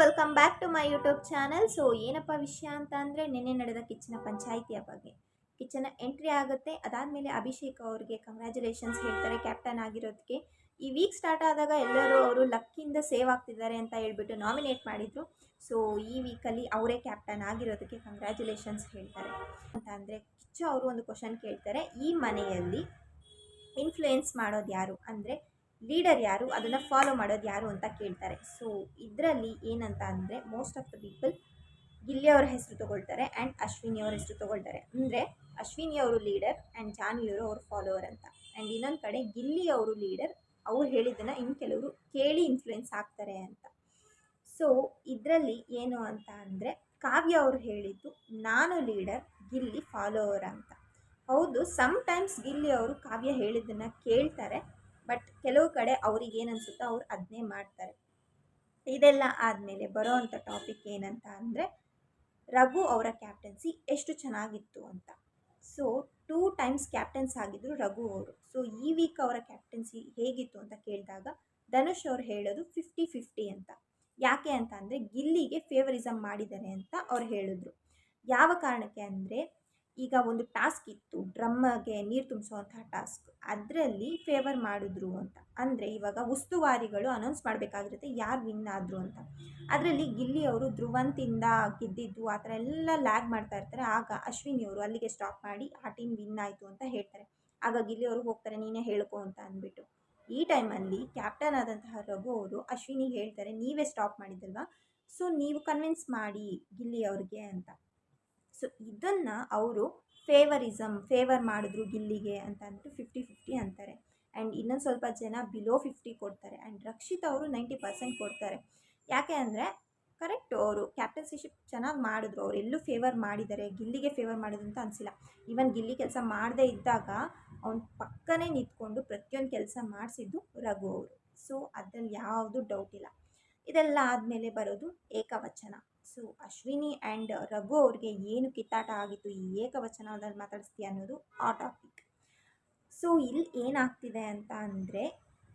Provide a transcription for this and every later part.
Welcome back to my YouTube channel so ಏನಪ್ಪ ವಿಷಯ ಅಂತ ಅಂದರೆ ನಿನ್ನೆ ನಡೆದ ಕಿಚ್ಚನ ಪಂಚಾಯಿತಿಯ ಬಗ್ಗೆ. ಕಿಚ್ಚನ ಎಂಟ್ರಿ ಆಗುತ್ತೆ. ಅದಾದಮೇಲೆ ಅಭಿಷೇಕ್ ಅವ್ರಿಗೆ ಕಂಗ್ರ್ಯಾಚುಲೇಷನ್ಸ್ ಹೇಳ್ತಾರೆ ಕ್ಯಾಪ್ಟನ್ ಆಗಿರೋದಕ್ಕೆ ಈ ವೀಕ್ ಸ್ಟಾರ್ಟ್ ಆದಾಗ ಎಲ್ಲರೂ ಅವರು ಲಕ್ಕಿಂದ ಸೇವ್ ಆಗ್ತಿದ್ದಾರೆ ಅಂತ ಹೇಳ್ಬಿಟ್ಟು ನಾಮಿನೇಟ್ ಮಾಡಿದರು. ಸೊ ಈ ವೀಕಲ್ಲಿ ಅವರೇ ಕ್ಯಾಪ್ಟನ್ ಆಗಿರೋದಕ್ಕೆ ಕಂಗ್ರ್ಯಾಚುಲೇಷನ್ಸ್ ಹೇಳ್ತಾರೆ. ಅಂತ ಅಂದರೆ ಕಿಚ್ಚ ಅವರು ಒಂದು ಕ್ವಶನ್ ಕೇಳ್ತಾರೆ. ಈ ಮನೆಯಲ್ಲಿ ಇನ್ಫ್ಲೂಯೆನ್ಸ್ ಮಾಡೋದು ಯಾರು? ಅಂದರೆ ಲೀಡರ್ ಯಾರು? ಅದನ್ನು ಫಾಲೋ ಮಾಡೋದು ಯಾರು ಅಂತ ಕೇಳ್ತಾರೆ. ಸೊ ಇದರಲ್ಲಿ ಏನಂತ ಅಂದರೆ most of the people Gilli ಅವರ ಹೆಸರು ತಗೊಳ್ತಾರೆ ಆ್ಯಂಡ್ ಅಶ್ವಿನಿ ಅವರ ಹೆಸರು ತಗೊಳ್ತಾರೆ. ಅಂದರೆ ಅಶ್ವಿನಿ ಅವರು ಲೀಡರ್ ಆ್ಯಂಡ್ ಜಾನ್ವಿಯವರು ಅವ್ರ ಫಾಲೋವರ್ ಅಂತ. ಆ್ಯಂಡ್ ಇನ್ನೊಂದು ಕಡೆ ಗಿಲ್ಲಿ ಅವರು ಲೀಡರ್ ಅವ್ರು ಹೇಳಿದ್ದನ್ನು ಇನ್ನು ಕೆಲವರು ಕೇಳಿ ಇನ್ಫ್ಲುಯೆನ್ಸ್ ಆಗ್ತಾರೆ ಅಂತ. ಸೊ ಇದರಲ್ಲಿ ಏನು ಅಂತ ಅಂದರೆ ಕಾವ್ಯ ಅವರು ಹೇಳಿದ್ದು, ನಾನು ಲೀಡರ್ ಗಿಲ್ಲಿ ಫಾಲೋವರ್ ಅಂತ. ಹೌದು ಸಮ್ ಟೈಮ್ಸ್ ಗಿಲ್ಲಿ ಅವರು ಕಾವ್ಯ ಹೇಳಿದ್ದನ್ನು ಕೇಳ್ತಾರೆ ಕಡೆ ಅವ್ರಿಗೆ ಏನನ್ಸುತ್ತೋ ಅವ್ರು ಅದನ್ನೇ ಮಾಡ್ತಾರೆ. ಇದೆಲ್ಲ ಆದಮೇಲೆ ಬರೋವಂಥ ಟಾಪಿಕ್ ಏನಂತ ಅಂದರೆ ರಘು ಅವರ ಕ್ಯಾಪ್ಟನ್ಸಿ ಎಷ್ಟು ಚೆನ್ನಾಗಿತ್ತು ಅಂತ. ಸೊ ಟೂ ಟೈಮ್ಸ್ ಕ್ಯಾಪ್ಟನ್ಸ್ ಆಗಿದ್ದರು ರಘು ಅವರು. ಸೊ ಈ ವೀಕ್ ಅವರ ಕ್ಯಾಪ್ಟನ್ಸಿ ಹೇಗಿತ್ತು ಅಂತ ಕೇಳಿದಾಗ ಧನುಷ್ ಅವ್ರು ಹೇಳೋದು ಫಿಫ್ಟಿ ಫಿಫ್ಟಿ ಅಂತ. ಯಾಕೆ ಅಂತ ಅಂದರೆ ಗಿಲ್ಲಿಗೆ ಫೇವರಿಸಮ್ ಮಾಡಿದ್ದಾರೆ ಅಂತ ಅವ್ರು ಹೇಳಿದ್ರು. ಯಾವ ಕಾರಣಕ್ಕೆ ಅಂದರೆ ಈಗ ಒಂದು ಟಾಸ್ಕ್ ಇತ್ತು, ಡ್ರಮ್ಮಗೆ ನೀರು ತುಂಬಿಸುವಂತಹ ಟಾಸ್ಕ್. ಅದರಲ್ಲಿ ಫೇವರ್ ಮಾಡಿದ್ರು ಅಂತ. ಅಂದರೆ ಇವಾಗ ಉಸ್ತುವಾರಿಗಳು ಅನೌನ್ಸ್ ಮಾಡಬೇಕಾಗಿರುತ್ತೆ ಯಾರು ವಿನ್ ಆದರು ಅಂತ. ಅದರಲ್ಲಿ ಗಿಲ್ಲಿ ಅವರು ಧ್ರುವಂತಿಂದ ಗೆದ್ದಿದ್ದು, ಆ ಥರ ಎಲ್ಲ ಲ್ಯಾಗ್ ಮಾಡ್ತಾ ಇರ್ತಾರೆ. ಆಗ ಅಶ್ವಿನಿ ಅವರು ಅಲ್ಲಿಗೆ ಸ್ಟಾಪ್ ಮಾಡಿ, ಆ ಟೀಮ್ ವಿನ್ ಆಯಿತು ಅಂತ ಹೇಳ್ತಾರೆ. ಆಗ ಗಿಲ್ಲಿ ಅವರು ಹೋಗ್ತಾರೆ, ನೀನೇ ಹೇಳ್ಕೊ ಅಂತ ಅಂದ್ಬಿಟ್ಟು. ಈ ಟೈಮಲ್ಲಿ ಕ್ಯಾಪ್ಟನ್ ಆದಂತಹ ರಘು ಅವರು ಅಶ್ವಿನಿಗೆ ಹೇಳ್ತಾರೆ, ನೀವೇ ಸ್ಟಾಪ್ ಮಾಡಿದ್ದಲ್ವಾ? ಸೊ ನೀವು ಕನ್ವಿನ್ಸ್ ಮಾಡಿ ಗಿಲ್ಲಿ ಅವ್ರಿಗೆ ಅಂತ. ಸೊ ಇದನ್ನು ಅವರು ಫೇವರಿಸಮ್ ಫೇವರ್ ಮಾಡಿದ್ರು ಗಿಲ್ಲಿಗೆ ಅಂತ ಅಂದ್ಬಿಟ್ಟು ಫಿಫ್ಟಿ ಫಿಫ್ಟಿ ಅಂತಾರೆ. ಆ್ಯಂಡ್ ಇನ್ನೊಂದು ಸ್ವಲ್ಪ ಜನ ಬಿಲೋ ಫಿಫ್ಟಿ ಕೊಡ್ತಾರೆ. ಆ್ಯಂಡ್ ರಕ್ಷಿತ್ ಅವರು ನೈಂಟಿ ಪರ್ಸೆಂಟ್ ಕೊಡ್ತಾರೆ. ಯಾಕೆ ಅಂದರೆ ಕರೆಕ್ಟ್ ಅವರು ಕ್ಯಾಪ್ಟನ್ಸಿಶಿಪ್ ಚೆನ್ನಾಗಿ ಮಾಡಿದ್ರು. ಅವ್ರು ಎಲ್ಲೂ ಫೇವರ್ ಮಾಡಿದ್ದಾರೆ. ಗಿಲ್ಲಿಗೆ ಫೇವರ್ ಮಾಡಿದ್ರು ಅಂತ ಅನಿಸಿಲ್ಲ. ಈವನ್ ಗಿಲ್ಲಿ ಕೆಲಸ ಮಾಡದೇ ಇದ್ದಾಗ, ಅವ್ನ ಪಕ್ಕನೇ ನಿಂತ್ಕೊಂಡು ಪ್ರತಿಯೊಂದು ಕೆಲಸ ಮಾಡಿಸಿದ್ದು ರಘು ಅವರು. ಸೊ ಅದರಲ್ಲಿ ಯಾವುದು ಡೌಟ್ ಇಲ್ಲ. ಇದೆಲ್ಲ ಆದಮೇಲೆ ಬರೋದು ಏಕವಚನ. ಸೊ, ಅಶ್ವಿನಿ ಆ್ಯಂಡ್ ರಘು ಅವ್ರಿಗೆ ಏನು ಕಿತ್ತಾಟ ಆಗಿತ್ತು, ಈ ಏಕವಚನದಲ್ಲಿ ಮಾತಾಡಿಸ್ತೀಯ ಅನ್ನೋದು ಆ ಟಾಪಿಕ್ ಸೊ, ಇಲ್ಲಿ ಏನಾಗ್ತಿದೆ ಅಂತ ಅಂದರೆ,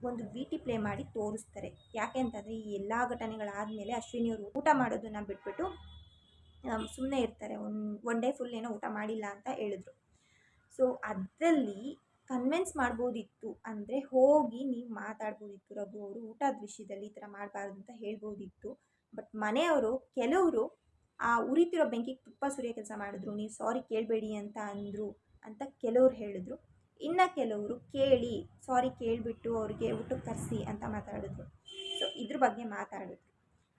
ಒಂದು ವಿ ಟಿ ಪ್ಲೇ ಮಾಡಿ ತೋರಿಸ್ತಾರೆ. ಯಾಕೆ ಅಂತಂದರೆ, ಈ ಎಲ್ಲ ಘಟನೆಗಳಾದಮೇಲೆ ಅಶ್ವಿನಿಯವರು ಊಟ ಮಾಡೋದನ್ನು ಬಿಟ್ಬಿಟ್ಟು ಸುಮ್ಮನೆ ಇರ್ತಾರೆ. ಒನ್ ಒನ್ ಡೇ ಫುಲ್ ಏನೋ ಊಟ ಮಾಡಿಲ್ಲ ಅಂತ ಹೇಳಿದ್ರು. ಸೊ, ಅದರಲ್ಲಿ ಕನ್ವಿನ್ಸ್ ಮಾಡ್ಬೋದಿತ್ತು ಅಂದರೆ, ಹೋಗಿ ನೀವು ಮಾತಾಡ್ಬೋದಿತ್ತು. ರಘು ಅವರು ಊಟದ ವಿಷಯದಲ್ಲಿ ಈ ಥರ ಮಾಡಬಾರ್ದು ಅಂತ ಹೇಳ್ಬೋದಿತ್ತು. ಬಟ್ ಮನೆಯವರು, ಕೆಲವರು ಆ ಉರಿತಿರೋ ಬೆಂಕಿಗೆ ತುಪ್ಪ ಸುರಿಯೋ ಕೆಲಸ ಮಾಡಿದ್ರು, ನೀವು ಸಾರಿ ಕೇಳಬೇಡಿ ಅಂತ ಅಂದರು ಅಂತ ಕೆಲವ್ರು ಹೇಳಿದ್ರು. ಇನ್ನು ಕೆಲವರು ಕೇಳಿ ಸಾರಿ ಕೇಳಿಬಿಟ್ಟು ಅವ್ರಿಗೆ ಊಟಕ್ಕೆ ಕರೆಸಿ ಅಂತ ಮಾತಾಡಿದ್ರು. ಸೊ ಇದ್ರ ಬಗ್ಗೆ ಮಾತಾಡಿದ್ರು.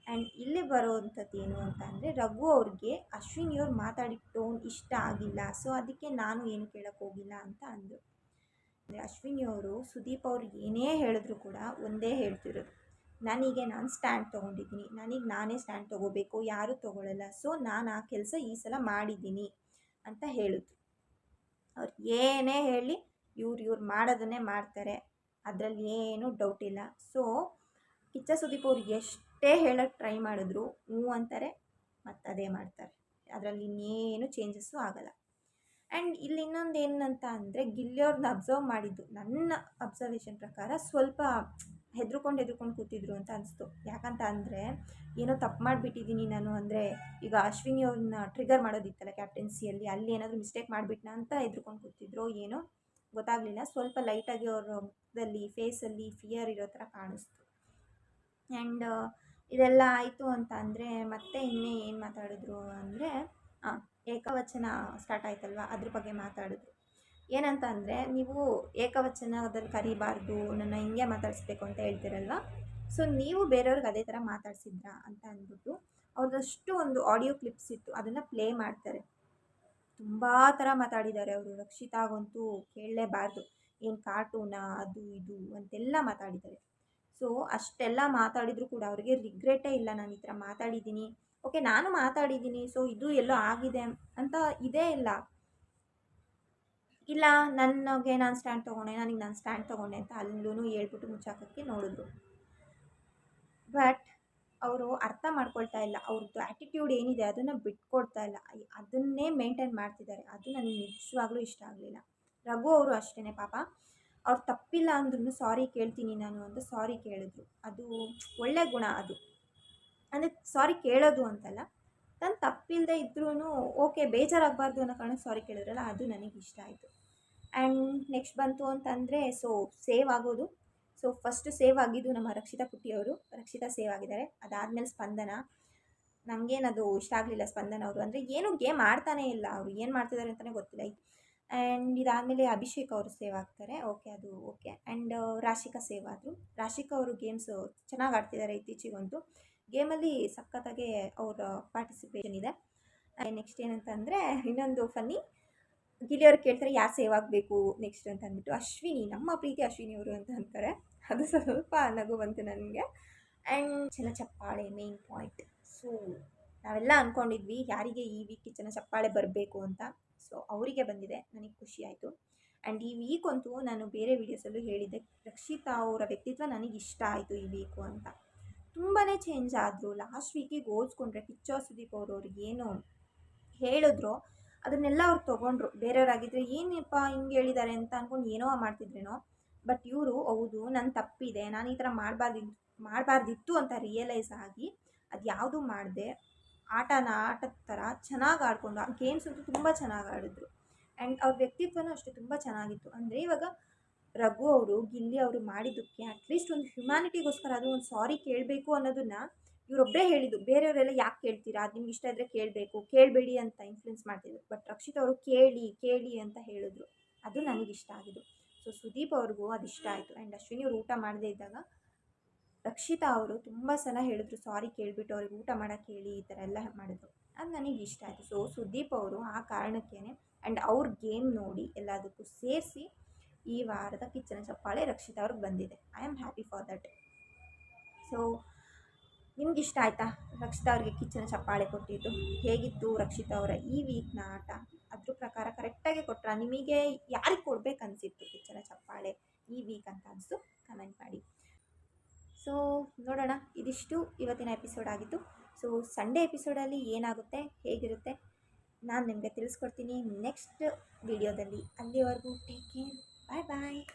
ಆ್ಯಂಡ್ ಇಲ್ಲಿ ಬರೋವಂಥದ್ದು ಏನು ಅಂತ ಅಂದರೆ, ರಘು ಅವ್ರಿಗೆ ಅಶ್ವಿನಿಯವ್ರು ಮಾತಾಡಿದ ಟೋನ್ ಇಷ್ಟ ಆಗಿಲ್ಲ. ಸೊ ಅದಕ್ಕೆ ನಾನು ಏನು ಕೇಳೋಕ್ಕೆ ಹೋಗಿಲ್ಲ ಅಂತ ಅಂದರು. ಅಂದರೆ ಅಶ್ವಿನಿಯವರು ಸುದೀಪ್ ಅವ್ರಿಗೆ ಏನೇ ಹೇಳಿದ್ರು ಕೂಡ ಒಂದೇ ಹೇಳ್ತಿರೋದು. ನನಗೆ ನಾನು ಸ್ಟ್ಯಾಂಡ್ ತೊಗೊಂಡಿದ್ದೀನಿ. ನನಗೆ ನಾನೇ ಸ್ಟ್ಯಾಂಡ್ ತೊಗೋಬೇಕು. ಯಾರೂ ತೊಗೊಳ್ಳಲ್ಲ ಸೊ ನಾನು ಆ ಕೆಲಸ ಈ ಸಲ ಮಾಡಿದ್ದೀನಿ ಅಂತ ಹೇಳಿದ್ರು. ಅವ್ರು ಏನೇ ಹೇಳಿ ಇವ್ರು ಇವ್ರು ಮಾಡೋದನ್ನೇ ಮಾಡ್ತಾರೆ. ಅದರಲ್ಲಿ ಏನೂ ಡೌಟ್ ಇಲ್ಲ. ಸೊ ಕಿಚ್ಚ ಸುದೀಪ್ ಅವ್ರು ಎಷ್ಟೇ ಹೇಳೋಕ್ಕೆ ಟ್ರೈ ಮಾಡಿದ್ರು, ಹ್ಞೂ ಅಂತಾರೆ, ಮತ್ತು ಅದೇ ಮಾಡ್ತಾರೆ. ಅದರಲ್ಲಿ ಇನ್ನೇನು ಚೇಂಜಸ್ಸು ಆಗಲ್ಲ. ಆ್ಯಂಡ್ ಇಲ್ಲಿ ಇನ್ನೊಂದು ಏನಂತ ಅಂದರೆ ಗಿಲ್ಲಿಯವ್ರನ್ನ ಅಬ್ಸರ್ವ್ ಮಾಡಿದ್ದು. ನನ್ನ ಅಬ್ಸರ್ವೇಷನ್ ಪ್ರಕಾರ ಸ್ವಲ್ಪ ಹೆದ್ರುಕೊಂಡು ಹೆದ್ರುಕೊಂಡು ಕೂತಿದ್ರು ಅಂತ ಅನಿಸ್ತು. ಯಾಕಂತ ಅಂದರೆ ಏನೋ ತಪ್ಪು ಮಾಡಿಬಿಟ್ಟಿದ್ದೀನಿ ನಾನು ಅಂದರೆ ಈಗ ಅಶ್ವಿನಿ ಅವ್ರನ್ನ ಟ್ರಿಗರ್ ಮಾಡೋದಿತ್ತಲ್ಲ ಕ್ಯಾಪ್ಟೆನ್ಸಿಯಲ್ಲಿ ಅಲ್ಲಿ ಏನಾದರೂ ಮಿಸ್ಟೇಕ್ ಮಾಡಿಬಿಟ್ನಾ ಅಂತ ಹೆದ್ರುಕೊಂಡು ಕೂತಿದ್ರು ಏನೋ ಗೊತ್ತಾಗಲಿಲ್ಲ. ಸ್ವಲ್ಪ ಲೈಟಾಗಿ ಅವ್ರ ಮುಖದಲ್ಲಿ ಫೇಸಲ್ಲಿ ಫಿಯರ್ ಇರೋ ಥರ ಕಾಣಿಸ್ತು. ಆ್ಯಂಡ್ ಇದೆಲ್ಲ ಆಯಿತು ಅಂತ ಅಂದರೆ ಮತ್ತೆ ಇನ್ನೇ ಏನು ಮಾತಾಡಿದ್ರು ಅಂದರೆ ಏಕವಚನ ಸ್ಟಾರ್ಟ್ ಆಯ್ತಲ್ವಾ? ಅದ್ರ ಬಗ್ಗೆ ಮಾತಾಡಿದ್ರು. ಏನಂತ ಅಂದರೆ ನೀವು ಏಕವಚನದಲ್ಲಿ ಕರಿಬಾರ್ದು, ನನ್ನ ಹಿಂಗೆ ಮಾತಾಡಿಸ್ಬೇಕು ಅಂತ ಹೇಳ್ತಿರಲ್ವ? ಸೊ ನೀವು ಬೇರೆಯವ್ರಿಗೆ ಅದೇ ಥರ ಮಾತಾಡ್ಸಿದ್ರಾ ಅಂತ ಅಂದ್ಬಿಟ್ಟು ಅವ್ರದಷ್ಟು ಒಂದು ಆಡಿಯೋ ಕ್ಲಿಪ್ಸ್ ಇತ್ತು, ಅದನ್ನು ಪ್ಲೇ ಮಾಡ್ತಾರೆ. ತುಂಬ ಥರ ಮಾತಾಡಿದ್ದಾರೆ ಅವರು ರಕ್ಷಿತಾಗಂತೂ ಕೇಳಲೇಬಾರ್ದು. ಏನು ಕಾರ್ಟೂನಾ ಅದು ಇದು ಅಂತೆಲ್ಲ ಮಾತಾಡಿದ್ದಾರೆ. ಸೊ ಅಷ್ಟೆಲ್ಲ ಮಾತಾಡಿದರೂ ಕೂಡ ಅವರಿಗೆ ರಿಗ್ರೆಟೇ ಇಲ್ಲ, ನಾನು ಈ ಥರ ಮಾತಾಡಿದ್ದೀನಿ. ಓಕೆ ನಾನು ಮಾತಾಡಿದ್ದೀನಿ ಸೊ ಇದು ಎಲ್ಲೋ ಆಗಿದೆ ಅಂತ ಇದೇ ಇಲ್ಲ. ಇಲ್ಲ ನನಗೆ ನಾನು ಸ್ಟ್ಯಾಂಡ್ ತೊಗೊಂಡೆ ನನಗೆ ನಾನು ಸ್ಟ್ಯಾಂಡ್ ತೊಗೊಂಡೆ ಅಂತ ಅಲ್ಲೂ ಹೇಳ್ಬಿಟ್ಟು ಮುಚ್ಚಾಕೋಕ್ಕೆ ನೋಡಿದ್ರು. ಬಟ್ ಅವರು ಅರ್ಥ ಮಾಡ್ಕೊಳ್ತಾ ಇಲ್ಲ ಅವ್ರದ್ದು ಆ್ಯಟಿಟ್ಯೂಡ್ ಏನಿದೆ ಅದನ್ನು ಬಿಟ್ಕೊಡ್ತಾ ಇಲ್ಲ. ಅದನ್ನೇ ಮೇಂಟೈನ್ ಮಾಡ್ತಿದ್ದಾರೆ. ಅದು ನನಗೆ ನಿಜವಾಗ್ಲೂ ಇಷ್ಟ ಆಗಲಿಲ್ಲ. ರಘು ಅವರು ಅಷ್ಟೇ ಪಾಪ. ಅವ್ರು ತಪ್ಪಿಲ್ಲ ಅಂದ್ರೂ ಸಾರಿ ಕೇಳ್ತೀನಿ ನಾನು ಅಂತ ಸಾರಿ ಕೇಳಿದ್ರು. ಅದು ಒಳ್ಳೆ ಗುಣ ಅದು. ಅಂದರೆ ಸಾರಿ ಕೇಳೋದು ಅಂತಲ್ಲ. ತನ್ನ ತಪ್ಪಿಲ್ಲದೆ ಇದ್ರೂ ಓಕೆ, ಬೇಜಾರಾಗಬಾರ್ದು ಅನ್ನೋ ಕಾರಣ ಸಾರಿ ಕೇಳಿದ್ರಲ್ಲ, ಅದು ನನಗೆ ಇಷ್ಟ ಆಯಿತು. ಆ್ಯಂಡ್ ನೆಕ್ಸ್ಟ್ ಬಂತು ಅಂತಂದರೆ ಸೊ ಸೇವ್ ಆಗೋದು. ಸೊ ಫಸ್ಟು ಸೇವ್ ಆಗಿದ್ದು ನಮ್ಮ ರಕ್ಷಿತಾ ಪುಟ್ಟಿಯವರು. ರಕ್ಷಿತಾ ಸೇವ್ ಆಗಿದ್ದಾರೆ. ಅದಾದಮೇಲೆ ಸ್ಪಂದನ. ಅದು ಇಷ್ಟ ಆಗಲಿಲ್ಲ ಸ್ಪಂದನ ಅವರು. ಅಂದರೆ ಏನು ಗೇಮ್ ಆಡ್ತಾನೇ ಇಲ್ಲ ಅವರು. ಏನು ಮಾಡ್ತಿದ್ದಾರೆ ಅಂತಲೇ ಗೊತ್ತಿಲ್ಲ. ಆ್ಯಂಡ್ ಇದಾದಮೇಲೆ ಅಭಿಷೇಕ್ ಅವರು ಸೇವ್ ಆಗ್ತಾರೆ. ಓಕೆ ಅದು ಓಕೆ ಆ್ಯಂಡ್ ರಾಶಿಕಾ ಸೇವ್ ಆದರು. ರಾಶಿಕಾ ಅವರು ಗೇಮ್ಸು ಚೆನ್ನಾಗಿ ಆಡ್ತಿದ್ದಾರೆ ಇತ್ತೀಚೆಗಂತೂ. ಗೇಮಲ್ಲಿ ಸಖತ್ತಾಗೆ ಅವರ ಪಾರ್ಟಿಸಿಪೇಷನ್ ಇದೆ. ನೆಕ್ಸ್ಟ್ ಏನಂತಂದರೆ, ಇನ್ನೊಂದು ಫನ್ನಿ ಗಿಳಿಯವ್ರು ಕೇಳ್ತಾರೆ, ಯಾರು ಸೇವ್ ಆಗಬೇಕು ನೆಕ್ಸ್ಟ್ ಅಂತ ಅಂದ್ಬಿಟ್ಟು ಅಶ್ವಿನಿ, ನಮ್ಮ ಪ್ರೀತಿ ಅಶ್ವಿನಿ ಅವರು ಅಂತ ಅಂತಾರೆ. ಅದು ಸ್ವಲ್ಪ ನಗು ಬಂತು ನನಗೆ. ಆ್ಯಂಡ್ ಚೆನ್ನ ಚಪ್ಪಾಳೆ ಮೇನ್ ಪಾಯಿಂಟ್ ಸೊ ನಾವೆಲ್ಲ ಅಂದ್ಕೊಂಡಿದ್ವಿ ಯಾರಿಗೆ ಈ ವೀಕ್ ಚೆನ್ನ ಚಪ್ಪಾಳೆ ಬರಬೇಕು ಅಂತ. ಸೊ ಅವರಿಗೆ ಬಂದಿದೆ. ನನಗೆ ಖುಷಿ ಆಯಿತು. ಆ್ಯಂಡ್ ಈ ವೀಕ್ ಅಂತೂ ನಾನು ಬೇರೆ ವೀಡಿಯೋಸಲ್ಲೂ ಹೇಳಿದ್ದೆ. ರಕ್ಷಿತಾ ಅವರ ವ್ಯಕ್ತಿತ್ವ ನನಗೆ ಇಷ್ಟ ಆಯಿತು ಈ ವೀಕು ಅಂತ. ತುಂಬಾ ಚೇಂಜ್ ಆದರು. ಲಾಸ್ಟ್ ವೀಕಿಗೆ ಹೋಲ್ಸ್ಕೊಂಡ್ರೆ ಕಿಚ್ಚೋ ಸುದೀಪ್ ಅವರು ಅವ್ರಿಗೆ ಏನು ಹೇಳಿದ್ರು, ಅದನ್ನೆಲ್ಲ ಅವ್ರು ತೊಗೊಂಡ್ರು. ಬೇರೆಯವರಾಗಿದ್ದರೆ ಏನಪ್ಪ ಹಿಂಗೆ ಹೇಳಿದ್ದಾರೆ ಅಂತ ಅಂದ್ಕೊಂಡು ಏನೋ ಮಾಡ್ತಿದ್ರೇನೋ. ಬಟ್ ಇವರು, ಹೌದು ನನ್ನ ತಪ್ಪಿದೆ. ನಾನು ಈ ಥರ ಮಾಡಬಾರ್ದಿತ್ತು ಮಾಡಬಾರ್ದಿತ್ತು ಅಂತ ರಿಯಲೈಸ್ ಆಗಿ ಅದು ಯಾವುದು ಮಾಡಿದೆ. ಆಟನ ಆಟದ ಥರ ಚೆನ್ನಾಗಿ ಆಡಿಕೊಂಡು, ಆ ಗೇಮ್ಸ್ ಅಂತೂ ತುಂಬ ಚೆನ್ನಾಗಿ ಆಡಿದ್ರು. ಆ್ಯಂಡ್ ಅವ್ರ ವ್ಯಕ್ತಿತ್ವನೂ ಅಷ್ಟೇ ತುಂಬ ಚೆನ್ನಾಗಿತ್ತು. ಅಂದರೆ ಇವಾಗ ರಘು ಅವರು, ಗಿಲ್ಲಿ ಅವರು ಮಾಡಿದ್ದಕ್ಕೆ ಅಟ್ಲೀಸ್ಟ್ ಒಂದು ಹ್ಯುಮ್ಯಾನಿಟಿಗೋಸ್ಕರ ಅದು ಒಂದು ಸಾರಿ ಕೇಳಬೇಕು ಅನ್ನೋದನ್ನು ಇವರೊಬ್ಬರೇ ಹೇಳಿದ್ದು. ಬೇರೆಯವರೆಲ್ಲ ಯಾಕೆ ಕೇಳ್ತೀರಾ? ಅದು ನಿಮ್ಗೆ ಇಷ್ಟ ಇದ್ದರೆ ಕೇಳಬೇಕು. ಕೇಳಬೇಡಿ ಅಂತ ಇನ್ಫ್ಲುಯೆನ್ಸ್ ಮಾಡ್ತಿದ್ರು. ಬಟ್ ರಕ್ಷಿತ್ ಅವರು ಕೇಳಿ ಕೇಳಿ ಅಂತ ಹೇಳಿದ್ರು. ಅದು ನನಗೆ ಇಷ್ಟ ಆಗಿದ್ದು. ಸೊ ಸುದೀಪ್ ಅವ್ರಿಗೂ ಅದು ಇಷ್ಟ ಆಯಿತು. ಆ್ಯಂಡ್ ಅಶ್ವಿನಿ ಅವ್ರು ಊಟ ಮಾಡದೇ ಇದ್ದಾಗ ರಕ್ಷಿತಾ ಅವರು ತುಂಬ ಸಲ ಹೇಳಿದ್ರು ಸಾರಿ ಕೇಳಿಬಿಟ್ಟು ಅವ್ರಿಗೆ ಊಟ ಮಾಡೋಕ್ಕೆ ಹೇಳಿ, ಈ ಥರ ಎಲ್ಲ ಮಾಡಿದ್ರು. ಅದು ನನಗೆ ಇಷ್ಟ ಆಯಿತು. ಸೊ ಸುದೀಪ್ ಅವರು ಆ ಕಾರಣಕ್ಕೇ ಆ್ಯಂಡ್ ಅವ್ರ ಗೇಮ್ ನೋಡಿ ಎಲ್ಲದಕ್ಕೂ ಸೇರಿಸಿ ಈ ವಾರದ ಕಿಚ್ಚನ ಚಪ್ಪಾಳೆ ರಕ್ಷಿತಾ ಅವ್ರಿಗೆ ಬಂದಿದೆ. I am happy for that so ನಿಮ್ಗೆ ಇಷ್ಟ ಆಯಿತಾ ರಕ್ಷಿತಾ ಅವ್ರಿಗೆ ಕಿಚ್ಚನ ಚಪ್ಪಾಳೆ ಕೊಟ್ಟಿದ್ದು? ಹೇಗಿತ್ತು ರಕ್ಷಿತಾ ಅವರ ಈ ವೀಕ್ನ ಆಟ? ಅದ್ರ ಪ್ರಕಾರ ಕರೆಕ್ಟಾಗಿ ಕೊಟ್ರ? ನಿಮಗೆ ಯಾರಿಗೆ ಕೊಡ್ಬೇಕು ಅನಿಸಿತ್ತು ಕಿಚ್ಚನ ಚಪ್ಪಾಳೆ ಈ ವೀಕ್ ಅಂತ ಅನಿಸ್ತು ಕಮೆಂಟ್ ಮಾಡಿ. ಸೊ ನೋಡೋಣ. ಇದಿಷ್ಟು ಇವತ್ತಿನ ಎಪಿಸೋಡ್ ಆಗಿತ್ತು ಸೊ ಸಂಡೇ ಎಪಿಸೋಡಲ್ಲಿ ಏನಾಗುತ್ತೆ? ಹೇಗಿರುತ್ತೆ? ನಾನು ನಿಮಗೆ ತಿಳಿಸ್ಕೊಡ್ತೀನಿ ನೆಕ್ಸ್ಟ್ ವಿಡಿಯೋದಲ್ಲಿ ಅಲ್ಲಿವರೆಗೂ ಟೇಕ್ ಕೇರ್ 拜拜。